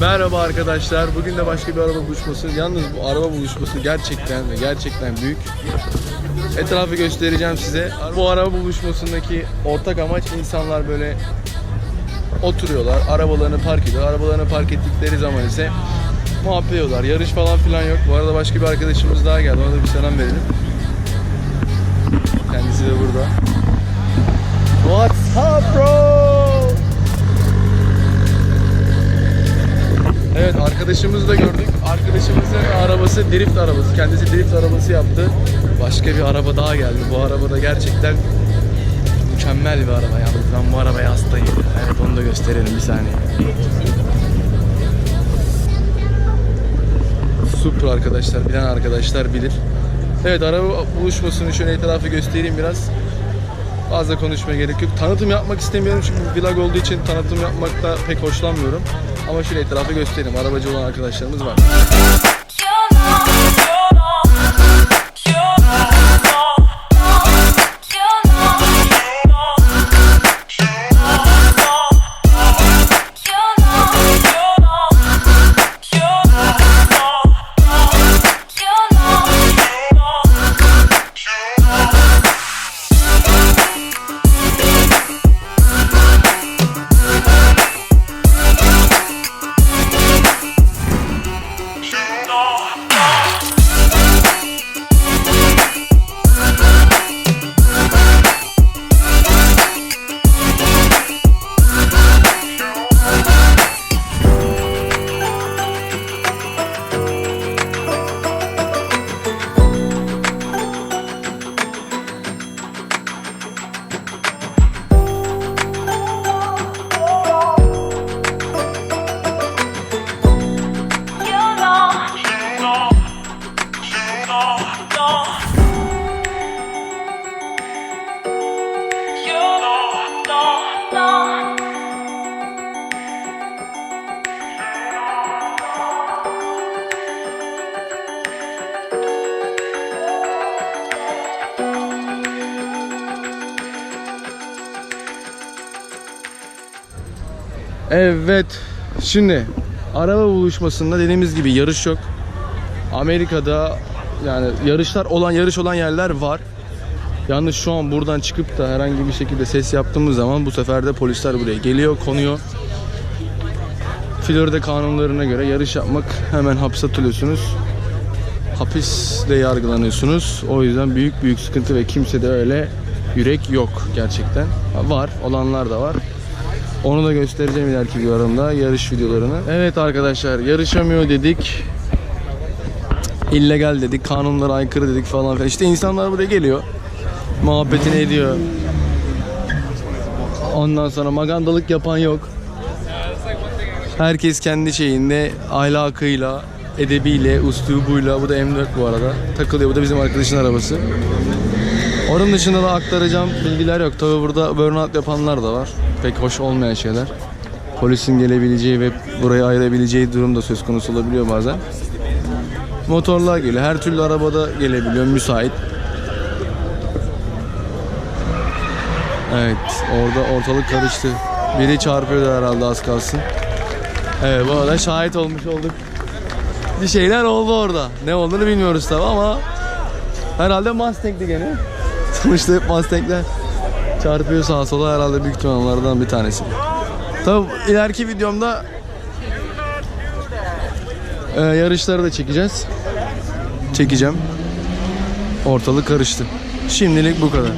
Merhaba arkadaşlar. Bugün de başka bir araba buluşması. Yalnız bu araba buluşması gerçekten ve gerçekten büyük. Etrafı göstereceğim size. Bu araba buluşmasındaki ortak amaç insanlar böyle oturuyorlar, arabalarını park ediyor. Arabalarını park ettikleri zaman ise muhabbet ediyorlar. Yarış falan filan yok. Bu arada başka bir arkadaşımız daha geldi. Ona da bir selam verelim. Kendisi de burada. Arkadaşımızı da gördük. Arkadaşımızın arabası drift arabası. Kendisi drift arabası yaptı. Başka bir araba daha geldi. Bu araba da gerçekten mükemmel bir araba yalnız. Ben bu arabaya hastayım. Evet onu da gösterelim bir saniye. Super arkadaşlar. Bilen arkadaşlar bilir. Evet araba buluşmasını şöyle etrafı göstereyim biraz. Fazla konuşmaya gerek yok. Tanıtım yapmak istemiyorum çünkü vlog olduğu için tanıtım yapmakta pek hoşlanmıyorum. Ama şöyle etrafı göstereyim. Arabacı olan arkadaşlarımız var. Evet. Şimdi araba buluşmasında dediğimiz gibi yarış yok. Amerika'da yani yarışlar olan yarış olan yerler var. Yalnız şu an buradan çıkıp da herhangi bir şekilde ses yaptığımız zaman bu sefer de polisler buraya geliyor, konuyor. Florida kanunlarına göre yarış yapmak hemen hapse atılıyorsunuz. Hapisle yargılanıyorsunuz. O yüzden büyük büyük sıkıntı ve kimse de öyle yürek yok gerçekten. Var, olanlar da var. Onu da göstereceğim ileriki videolarımda yarış videolarını. Evet arkadaşlar yarışamıyor dedik. İllegal dedik, kanunlara aykırı dedik falan filan. İşte insanlar buraya geliyor. Muhabbetini ediyor. Ondan sonra magandalık yapan yok. Herkes kendi şeyinde ahlakıyla, edebiyle, uslubuyla. Bu da M4 bu arada. Takılıyor. Bu da bizim arkadaşın arabası. Onun dışında da aktaracağım bilgiler yok. Tabi burada burnout yapanlar da var. Pek hoş olmayan şeyler. Polisin gelebileceği ve burayı ayırabileceği durum da söz konusu olabiliyor bazen. Motorlar geliyor. Her türlü arabada gelebiliyor. Müsait. Evet. Orada ortalık karıştı. Biri çarpıyordu herhalde az kalsın. Evet bu arada şahit olmuş olduk. Bir şeyler oldu orada. Ne olduğunu bilmiyoruz tabi ama herhalde Mustang'di gene. Sonuçta hep Mustang'ler çarpıyor sağa sola herhalde büyük ihtimal onlardan bir tanesi. Tabi ileriki videomda e, yarışları da çekeceğiz. Çekeceğim. Ortalık karıştı. Şimdilik bu kadar.